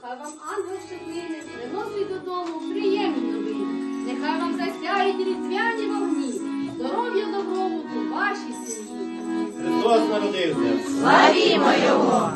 хай вам ангел щасливий приносить додому приємні новини. Нехай вам засяють різдвяні вогні, здоров'я добробуту вашій сім'ї. Христос народився. Славімо Його!